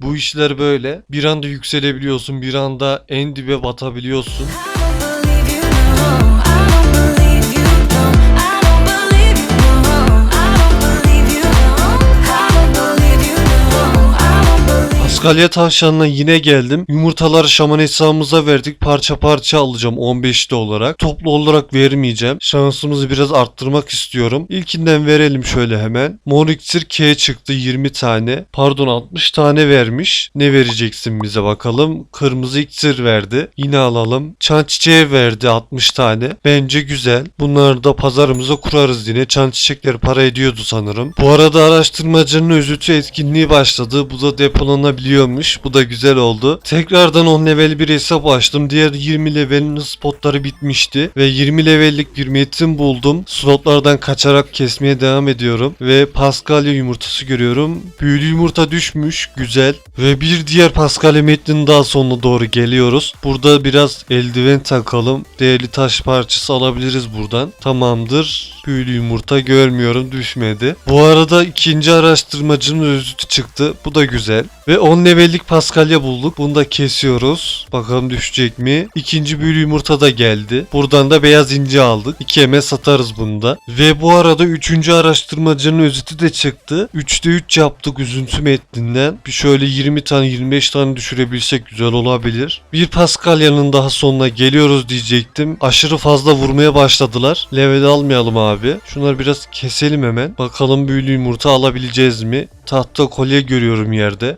Bu işler böyle. Bir anda yükselebiliyorsun, bir anda en dibe batabiliyorsun. Paskalya tavşanına yine geldim. Yumurtaları şaman hesabımıza verdik. Parça parça alacağım 15'li olarak. Toplu olarak vermeyeceğim. Şansımızı biraz arttırmak istiyorum. İlkinden verelim şöyle hemen. Mor iksir K çıktı 20 tane. Pardon 60 tane vermiş. Ne vereceksin bize bakalım. Kırmızı iksir verdi. Yine alalım. Çan çiçeği verdi 60 tane. Bence güzel. Bunları da pazarımıza kurarız yine. Çan çiçekleri para ediyordu sanırım. Bu arada araştırmacının özütü etkinliği başladı. Bu da depolanabiliyormuş. Bu da güzel oldu. Tekrardan 10 level bir hesap açtım. Diğer 20 levelin spotları bitmişti. Ve 20 levellik bir metin buldum. Slotlardan kaçarak kesmeye devam ediyorum. Ve Paskalya yumurtası görüyorum. Büyülü yumurta düşmüş. Güzel. Ve bir diğer Paskalya metninin daha sonuna doğru geliyoruz. Burada biraz eldiven takalım. Değerli taş parçası alabiliriz buradan. Tamamdır. Büyülü yumurta görmüyorum düşmedi. Bu arada ikinci araştırmacının özütü çıktı. Bu da güzel. Ve 10 levellik Paskalya bulduk. Bunu da kesiyoruz. Bakalım düşecek mi? İkinci büyülü yumurta da geldi. Buradan da beyaz inci aldık. 2 eme satarız bunu da. Ve bu arada üçüncü araştırmacının özütü de çıktı. 3'te 3 yaptık üzüntü metninden. Bir şöyle 20 tane 25 tane düşürebilsek güzel olabilir. Bir Paskalya'nın daha sonuna geliyoruz diyecektim. Aşırı fazla vurmaya başladılar. Level almayalım abi. Şunları biraz keselim hemen. Bakalım büyülü yumurta alabileceğiz mi? Tahta kolye görüyorum yerde.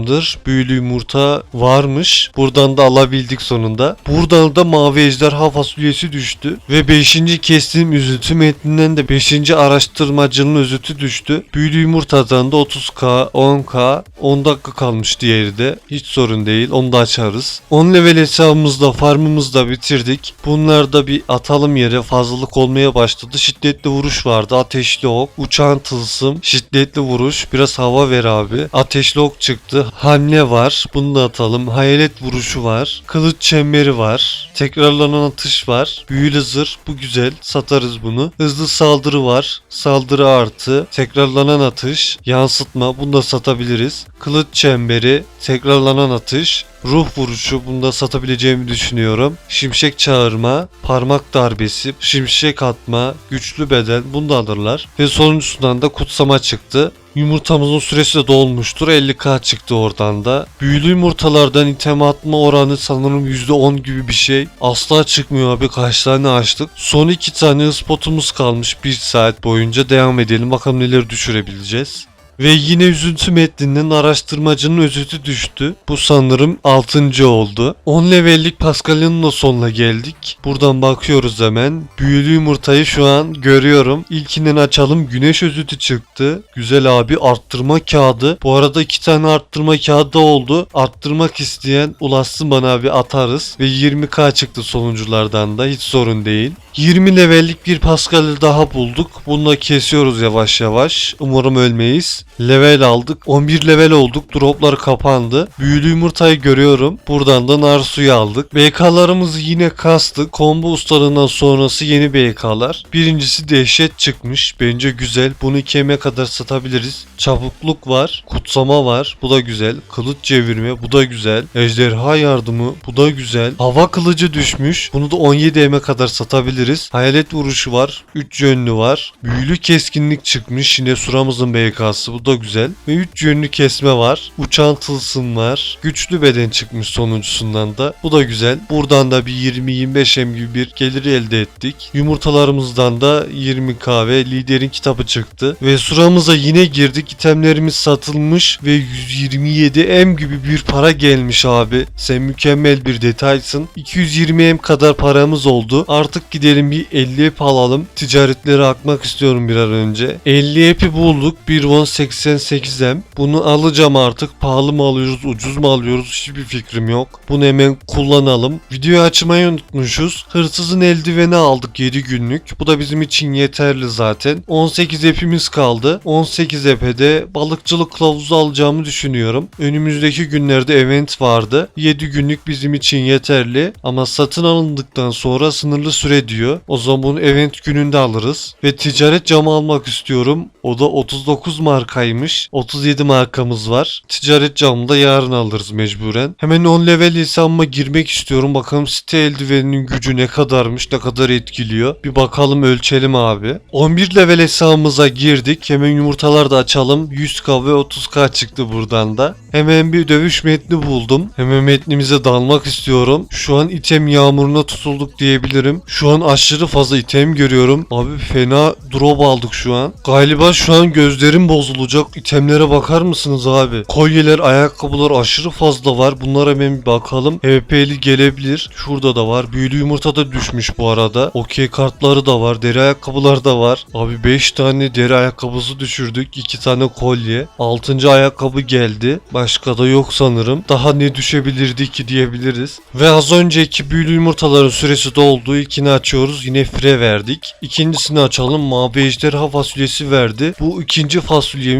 Tamamdır. Büyülü yumurta varmış. Buradan da alabildik sonunda. Buradan da mavi ejderha fasulyesi düştü. Ve 5. kestiğim üzüntü metninden de 5. araştırmacının özütü düştü. Büyülü yumurtadan da 30k, 10k, 10 dakika kalmış diğeri de. Hiç sorun değil. Onu da açarız. 10 level hesabımızda farmımızda bitirdik. Bunlar da bir atalım yere fazlalık olmaya başladı. Şiddetli vuruş vardı. Ateşli ok, uçan tılsım, şiddetli vuruş. Biraz hava ver abi. Ateşli ok çıktı. Hamle var. Bunu da atalım. Hayalet vuruşu var. Kılıç çemberi var. Tekrarlanan atış var. Büyülü zırh. Bu güzel. Satarız bunu. Hızlı saldırı var. Saldırı artı. Tekrarlanan atış. Yansıtma. Bunu da satabiliriz. Kılıç çemberi. Tekrarlanan atış. Ruh vuruşu bunu da satabileceğimi düşünüyorum. Şimşek çağırma, parmak darbesi, şimşek atma, güçlü beden bunu da alırlar. Ve sonuncusundan da kutsama çıktı. Yumurtamızın süresi de dolmuştur. 50k çıktı oradan da. Büyülü yumurtalardan item atma oranı sanırım %10 gibi bir şey. Asla çıkmıyor abi. Kaç tane açtık. Son iki tane spotumuz kalmış. 1 saat boyunca devam edelim. Bakalım neler düşürebileceğiz. Ve yine üzüntü metninin araştırmacının özütü düştü. Bu sanırım 6. oldu. 10 levellik Pascal'ın da sonuna geldik. Buradan bakıyoruz hemen. Büyülü yumurtayı şu an görüyorum. İlkinden açalım. Güneş özütü çıktı. Güzel abi arttırma kağıdı. Bu arada iki tane arttırma kağıdı oldu. Arttırmak isteyen ulaşsın bana abi atarız. Ve 20k çıktı sonunculardan da hiç sorun değil. 20 levellik bir Pascal'ı daha bulduk. Bunu da kesiyoruz yavaş yavaş. Umarım ölmeyiz. Level aldık. 11 level olduk. Droplar kapandı. Büyülü yumurtayı görüyorum. Buradan da nar suyu aldık. BK'larımızı yine kastık. Combo ustalığından sonrası yeni BK'lar. Birincisi dehşet çıkmış. Bence güzel. Bunu 2 kadar satabiliriz. Çabukluk var. Kutsama var. Bu da güzel. Kılıç çevirme. Bu da güzel. Ejderha yardımı. Bu da güzel. Hava kılıcı düşmüş. Bunu da 17 eme kadar satabiliriz. Hayalet vuruşu var. 3 yönlü var. Büyülü keskinlik çıkmış. Yine suramızın BK'sı. Bu da da güzel. Ve 3 yönlü kesme var. Uçan tılsım var. Güçlü beden çıkmış sonuncusundan da. Bu da güzel. Buradan da bir 20-25 M gibi bir gelir elde ettik. Yumurtalarımızdan da 20k liderin kitabı çıktı. Ve sıramıza yine girdik. İtemlerimiz satılmış ve 127 M gibi bir para gelmiş abi. Sen mükemmel bir detaysın. 220 M kadar paramız oldu. Artık gidelim bir 50 ep alalım. Ticaretlere akmak istiyorum bir an önce. 50 epi bulduk. bir 1.18 88M. Bunu alacağım artık. Pahalı mı alıyoruz, ucuz mu alıyoruz hiçbir fikrim yok. Bunu hemen kullanalım. Videoyu açmayı unutmuşuz. Hırsızın eldiveni aldık 7 günlük. Bu da bizim için yeterli zaten. 18 epimiz kaldı. 18 epede balıkçılık kılavuzu alacağımı düşünüyorum. Önümüzdeki günlerde event vardı. 7 günlük bizim için yeterli. Ama satın alındıktan sonra sınırlı süre diyor. O zaman bunu event gününde alırız. Ve ticaret camı almak istiyorum. O da 39 marka markaymış. 37 markamız var. Ticaret camını da yarın alırız mecburen. Hemen 10 level hesabıma girmek istiyorum. Bakalım site eldiveninin gücü ne kadarmış, ne kadar etkiliyor. Bir bakalım ölçelim abi. 11 level hesabımıza girdik. Hemen yumurtalar da açalım. 100k ve 30k çıktı buradan da. Hemen bir dövüş metni buldum. Hemen metnimize dalmak istiyorum. Şu an item yağmuruna tutulduk diyebilirim. Şu an aşırı fazla item görüyorum. Abi fena drop aldık şu an. Galiba şu an gözlerim bozulacak. İtemlere bakar mısınız abi? Kolyeler, ayakkabılar aşırı fazla var. Bunlara hemen bir bakalım. HP'li gelebilir. Şurada da var. Büyülü yumurta da düşmüş bu arada. Okey kartları da var. Deri ayakkabılar da var. Abi 5 tane deri ayakkabısı düşürdük. 2 tane kolye. 6. ayakkabı geldi. Başka da yok sanırım. Daha ne düşebilirdi ki diyebiliriz. Ve az önceki büyülü yumurtaların süresi doldu. İlkini açıyoruz. Yine fire verdik. İkincisini açalım. Mavi ejderha fasulyesi verdi. Bu ikinci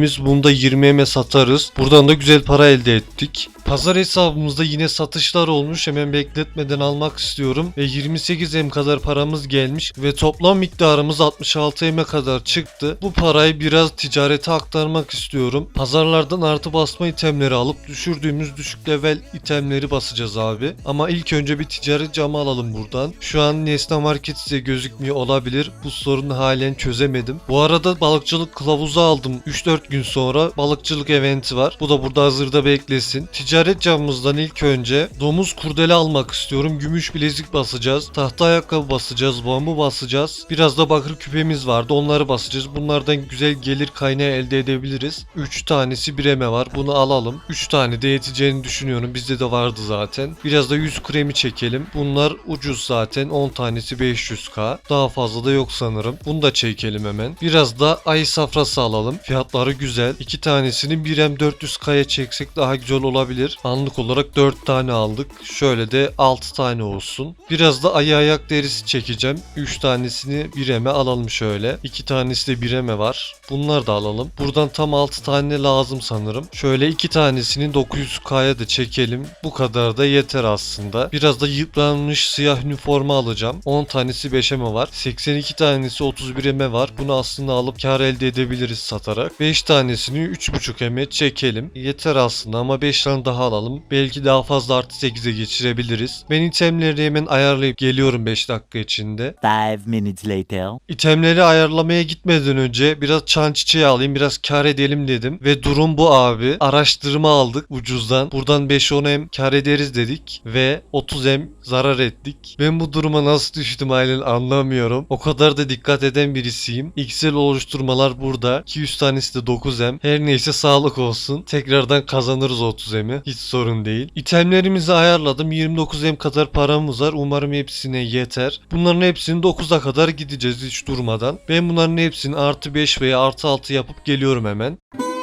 fasulyemiz. Bunu da 20'ye satarız. Buradan da güzel para elde ettik. Pazar hesabımızda yine satışlar olmuş. Hemen bekletmeden almak istiyorum. Ve 28 M kadar paramız gelmiş. Ve toplam miktarımız 66 M'e kadar çıktı. Bu parayı biraz ticarete aktarmak istiyorum. Pazarlardan artı basma itemleri alıp düşürdüğümüz düşük level itemleri basacağız abi. Ama ilk önce bir ticaret camı alalım buradan. Şu an Nesne Market size gözükmüyor olabilir. Bu sorunu halen çözemedim. Bu arada balıkçılık kılavuzu aldım. 3-4 gün sonra balıkçılık eventi var. Bu da burada hazırda beklesin. Ticaret camımızdan ilk önce domuz kurdele almak istiyorum. Gümüş bilezik basacağız. Tahta ayakkabı basacağız. Bambu basacağız. Biraz da bakır küpemiz vardı. Onları basacağız. Bunlardan güzel gelir kaynağı elde edebiliriz. 3 tanesi bireme var. Bunu alalım. 3 tane de yeteceğini düşünüyorum. Bizde de vardı zaten. Biraz da yüz kremi çekelim. Bunlar ucuz zaten. 10 tanesi 500k. Daha fazla da yok sanırım. Bunu da çekelim hemen. Biraz da ay safrası alalım. Fiyatları güzel. 2 tanesini 1M 400k'ya çeksek daha güzel olabilir. Anlık olarak 4 tane aldık. Şöyle de 6 tane olsun. Biraz da ayı ayak derisi çekeceğim. 3 tanesini 1M'e alalım şöyle. 2 tanesi de 1M'e var. Bunları da alalım. Buradan tam 6 tane lazım sanırım. Şöyle 2 tanesini 900k'ya da çekelim. Bu kadar da yeter aslında. Biraz da yıpranmış siyah üniforma alacağım. 10 tanesi 5'eme var. 82 tanesi 31'eme var. Bunu aslında alıp kar elde edebiliriz satarak. 5 tanesini 3.5'eme çekelim. Yeter aslında ama 5 tane daha alalım. Belki daha fazla artı 8'e geçirebiliriz. Ben itemleri hemen ayarlayıp geliyorum 5 dakika içinde. Five minutes later. İtemleri ayarlamaya gitmeden önce biraz çan çiçeği alayım biraz kar edelim dedim. Ve durum bu abi. Araştırma aldık ucuzdan. Buradan 5-10 M kar ederiz dedik. Ve 30 M zarar ettik. Ben bu duruma nasıl düştüm halen anlamıyorum. O kadar da dikkat eden birisiyim. XL oluşturmalar burada. 200 tanesi de 9 M. Her neyse sağlık olsun. Tekrardan kazanırız 30 M'i. Hiç sorun değil. İtemlerimizi ayarladım. 29 M kadar paramız var. Umarım hepsine yeter. Bunların hepsini 9'a kadar gideceğiz hiç durmadan. Ben bunların hepsini artı 5 veya artı 6 yapıp geliyorum hemen.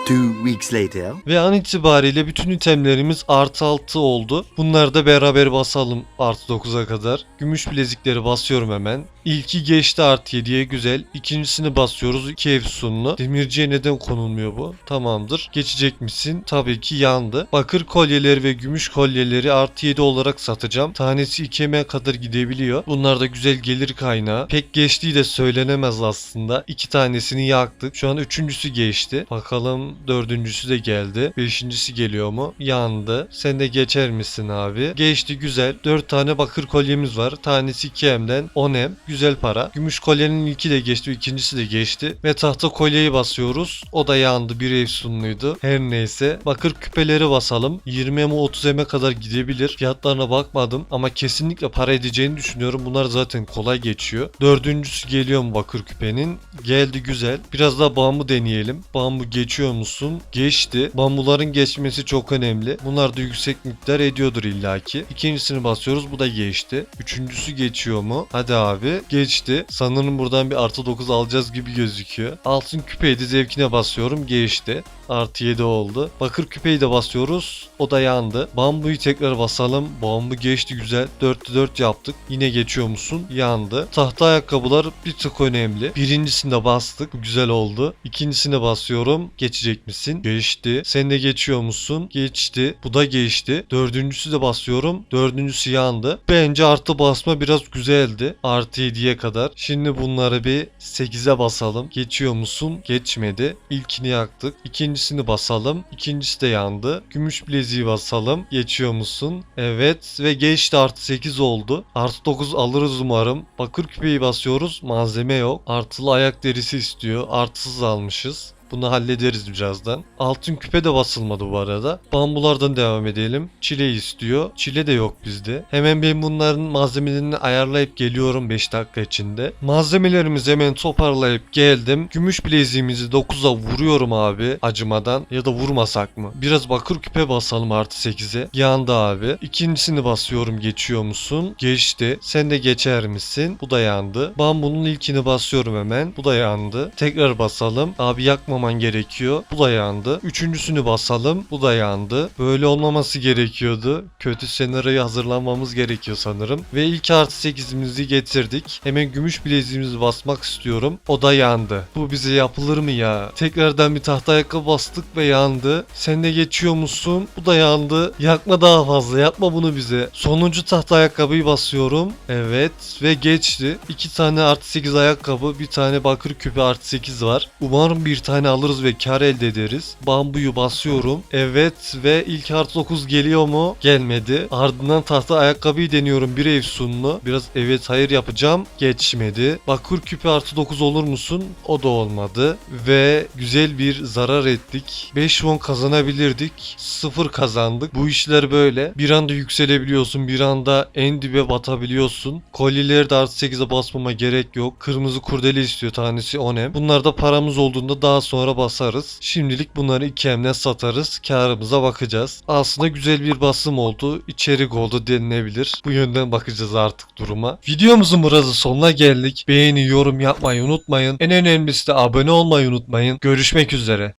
Two weeks later. Ve an itibariyle bütün itemlerimiz artı 6 oldu. Bunları da beraber basalım artı 9'a kadar. Gümüş bilezikleri basıyorum hemen. İlki geçti artı 7'ye güzel. İkincisini basıyoruz 2 efsunlu. Demirciye neden konulmuyor bu? Tamamdır. Geçecek misin? Tabii ki yandı. Bakır kolyeleri ve gümüş kolyeleri artı 7 olarak satacağım. Tanesi 2 m'e kadar gidebiliyor. Bunlar da güzel gelir kaynağı. Pek geçtiği de söylenemez aslında. İki tanesini yaktık. Şu an üçüncüsü geçti. Bakalım dördüncüsü de geldi. Beşincisi geliyor mu? Yandı. Sen de geçer misin abi? Geçti güzel. Dört tane bakır kolyemiz var. Tanesi 2M'den 10M. Güzel para. Gümüş kolyenin ilki de geçti. ikincisi de geçti. Ve tahta kolyeyi basıyoruz. O da yandı. Bir efsunluydu. Her neyse. Bakır küpeleri basalım. 20 M 30 M'e kadar gidebilir. Fiyatlarına bakmadım. Ama kesinlikle para edeceğini düşünüyorum. Bunlar zaten kolay geçiyor. Dördüncüsü geliyor mu bakır küpenin? Geldi güzel. Biraz daha bambu deneyelim. Bambu geçiyor musun? Geçti. Bambuların geçmesi çok önemli. Bunlar da yüksek miktar ediyordur illaki. İkincisini basıyoruz. Bu da geçti. Üçüncüsü geçiyor mu? Hadi abi. Geçti. Sanırım buradan bir artı 9 alacağız gibi gözüküyor. Altın küpeydi. Zevkine basıyorum. Geçti. Artı 7 oldu. Bakır küpeyi de basıyoruz. O da yandı. Bambuyu tekrar basalım. Bambu geçti güzel. 4'te 4 yaptık. Yine geçiyor musun? Yandı. Tahta ayakkabılar bir tık önemli. Birincisinde bastık. Güzel oldu. İkincisine basıyorum. Geçecek misin? Geçti. Sen de geçiyor musun? Geçti. Bu da geçti. Dördüncüsü de basıyorum. Dördüncüsü yandı. Bence artı basma biraz güzeldi. Artı 7'ye kadar. Şimdi bunları bir 8'e basalım. Geçiyor musun? Geçmedi. İlkini yaktık. İkincisini basalım. İkincisi de yandı. Gümüş bileziği basalım. Geçiyor musun? Evet ve geçti artı 8 oldu. Artı 9 alırız umarım. Bakır küpeyi basıyoruz. Malzeme yok. Artılı ayak derisi istiyor. Artısız almışız. Bunu hallederiz birazdan. Altın küpe de basılmadı bu arada. Bambulardan devam edelim. Çile istiyor. Çile de yok bizde. Hemen ben bunların malzemelerini ayarlayıp geliyorum 5 dakika içinde. Malzemelerimizi hemen toparlayıp geldim. Gümüş bileziğimizi 9'a vuruyorum abi acımadan. Ya da vurmasak mı? Biraz bakır küpe basalım artı 8'e. Yandı abi. İkincisini basıyorum geçiyor musun? Geçti. Sen de geçer misin? Bu da yandı. Bambunun ilkini basıyorum hemen. Bu da yandı. Tekrar basalım. Abi yakmaman gerekiyor. Bu da yandı. Üçüncüsünü basalım. Bu da yandı. Böyle olmaması gerekiyordu. Kötü senaryoya hazırlanmamız gerekiyor sanırım. Ve ilk artı 8'imizi getirdik. Hemen gümüş bileziğimizi basmak istiyorum. O da yandı. Bu bize yapılır mı ya? Tekrardan bir tahta ayakkabı bastık ve yandı. Sen de geçiyor musun? Bu da yandı. Yakma daha fazla. Yapma bunu bize. Sonuncu tahta ayakkabıyı basıyorum. Evet ve geçti. İki tane artı 8 ayakkabı, bir tane bakır küpe artı 8 var. Umarım bir tane alırız ve kar elde ederiz. Bambuyu basıyorum. Evet ve ilk artı 9 geliyor mu? Gelmedi. Ardından tahta ayakkabıyı deniyorum bir ev sunlu. Biraz evet hayır yapacağım. Geçmedi. Bakır küpe artı 9 olur musun? O da olmadı. Ve güzel bir zarar ettik. 5 won kazanabilirdik. 0 kazandık. Bu işler böyle. Bir anda yükselebiliyorsun. Bir anda en dibe batabiliyorsun. Kolyeleri de artı 8'e basmama gerek yok. Kırmızı kurdele istiyor tanesi 10 hem. Bunlar da paramız olduğunda daha sonra basarız. Şimdilik bunları 2 hemle satarız. Karımıza bakacağız. Aslında güzel bir basım oldu. İçerik oldu denilebilir. Bu yönden bakacağız artık duruma. Videomuzun burada sonuna geldik. Beğeni, yorum yapmayı unutmayın. En önemlisi de abone olmayı unutmayın. Görüşmek üzere.